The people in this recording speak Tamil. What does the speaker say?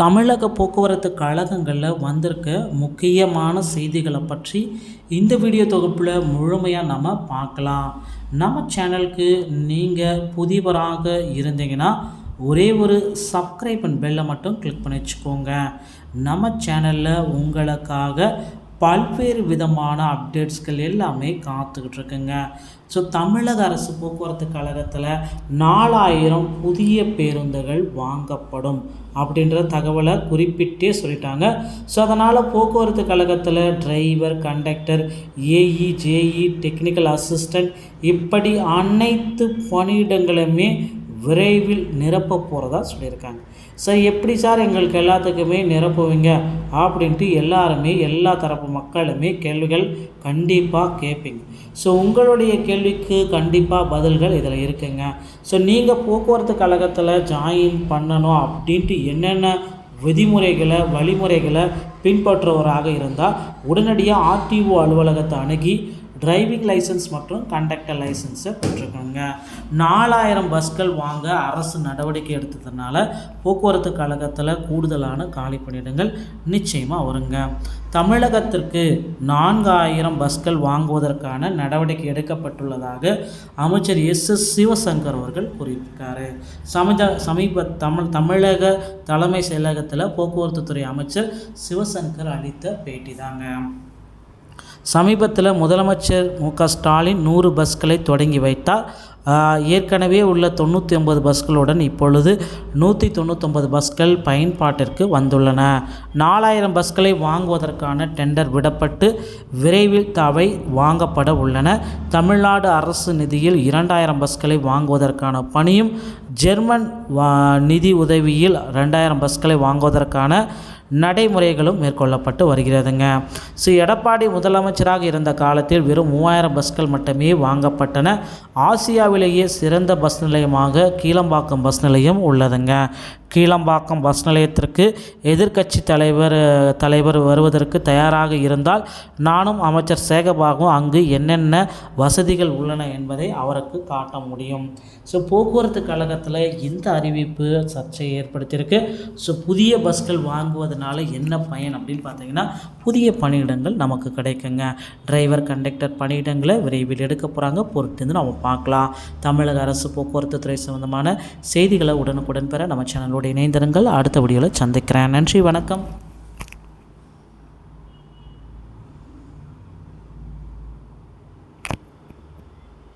தமிழக போக்குவரத்து கழகங்களில் வந்திருக்க முக்கியமான செய்திகளை பற்றி இந்த வீடியோ தொகுப்பில் முழுமையாக நம்ம பார்க்கலாம். நம்ம சேனலுக்கு நீங்கள் புதியவராக இருந்தீங்கன்னா ஒரே ஒரு சப்ஸ்கிரைப் அண்ட் பெல்லை மட்டும் கிளிக் பண்ணி வச்சுக்கோங்க. நம்ம சேனலில் உங்களுக்காக பல்வேறு விதமான அப்டேட்ஸ்கள் எல்லாமே காத்துக்கிட்டு இருக்குங்க ஸோ தமிழக அரசு போக்குவரத்து கழகத்தில் நாலாயிரம் புதிய பேருந்துகள் வாங்கப்படும் அப்படின்ற தகவலை குறிப்பிட்டே சொல்லிட்டாங்க. ஸோ அதனால் போக்குவரத்து கழகத்தில் driver conductor AE JE technical assistant இப்படி அனைத்து பணியிடங்களுமே விரைவில் நிரப்ப போகிறதா சொல்லியிருக்காங்க. சார் எப்படி சார் எங்களுக்கு எல்லாத்துக்குமே நிரப்புவீங்க? அப்படின்ட்டு எல்லாருமே எல்லா தரப்பு மக்களுமே கேள்விகள் கண்டிப்பாக கேட்பீங்க. ஸோ உங்களுடைய கேள்விக்கு கண்டிப்பாக பதில்கள் இதில் இருக்குங்க. ஸோ நீங்கள் போக்குவரத்து கழகத்தில் ஜாயின் பண்ணணும் அப்படின்ட்டு என்னென்ன விதிமுறைகளை வழிமுறைகளை பின்பற்றுவராக இருந்தால் உடனடியாக ஆர்டிஓ அலுவலகத்தை அணுகி டிரைவிங் லைசன்ஸ் மற்றும் கண்டக்டர் லைசன்ஸை பெற்றுக்கோங்க. நாலாயிரம் பஸ்கள் வாங்க அரசு நடவடிக்கை எடுத்ததுனால போக்குவரத்து கழகத்தில் கூடுதலான காலி பணியிடங்கள் நிச்சயமாக வருங்க. தமிழகத்திற்கு நான்காயிரம் பஸ்கள் வாங்குவதற்கான நடவடிக்கை எடுக்கப்பட்டுள்ளதாக அமைச்சர் எஸ். எஸ். சிவசங்கர் அவர்கள் கூறியிருக்காரு. சமீத சமீப தமிழ் தமிழக தலைமை செயலகத்தில் போக்குவரத்துத்துறை அமைச்சர் சிவசங்கர் அளித்த பேட்டி தாங்க சமீபத்தில் முதலமைச்சர் மு க ஸ்டாலின் நூறு பஸ்களை தொடங்கி வைத்தார். ஏற்கனவே உள்ள தொண்ணூற்றி ஒன்பது பஸ்களுடன் இப்பொழுது நூற்றி தொண்ணூற்றொம்பது பஸ்கள் பயன்பாட்டிற்கு வந்துள்ளன. நாலாயிரம் பஸ்களை வாங்குவதற்கான டெண்டர் விடப்பட்டு விரைவில் தவை வாங்கப்பட உள்ளன. தமிழ்நாடு அரசு நிதியில் இரண்டாயிரம் பஸ்களை வாங்குவதற்கான பணியும் ஜெர்மன் வா நிதி உதவியில் ரெண்டாயிரம் பஸ்களை வாங்குவதற்கான நடைமுறைகளும் மேற்கொள்ளப்பட்டு வருகிறதுங்க. ஸோ எடப்பாடி முதலமைச்சராக இருந்த காலத்தில் வெறும் மூவாயிரம் பஸ்கள் மட்டுமே வாங்கப்பட்டன. ஆசியாவிலேயே சிறந்த பஸ் நிலையமாக கீழம்பாக்கம் பஸ் நிலையம் உள்ளதுங்க. கீழம்பாக்கம் பஸ் நிலையத்திற்கு எதிர்க்கட்சி தலைவர் தலைவர் வருவதற்கு தயாராக இருந்தால் நானும் அமைச்சர் சேகபாகும் அங்கு என்னென்ன வசதிகள் உள்ளன என்பதை அவருக்கு காட்ட முடியும். ஸோ போக்குவரத்து கழகத்தில் இந்த அறிவிப்பு சர்ச்சையை ஏற்படுத்தியிருக்கு. ஸோ புதிய பஸ்கள் வாங்குவதனால என்ன பயன் அப்படின்னு பார்த்தீங்கன்னா புதிய பணியிடங்கள் நமக்கு கிடைக்குங்க. டிரைவர் கண்டக்டர் பணியிடங்களை விரைவில் எடுக்க போகிறாங்க பொறுத்து நம்ம பார்க்கலாம். தமிழக அரசு போக்குவரத்து துறை சம்பந்தமான செய்திகளை உடனுக்குடன் பெற நம்ம சேனலோடு இணைந்திருங்கள். அடுத்த வீடியோவில் சந்திக்கிறேன். நன்றி வணக்கம்.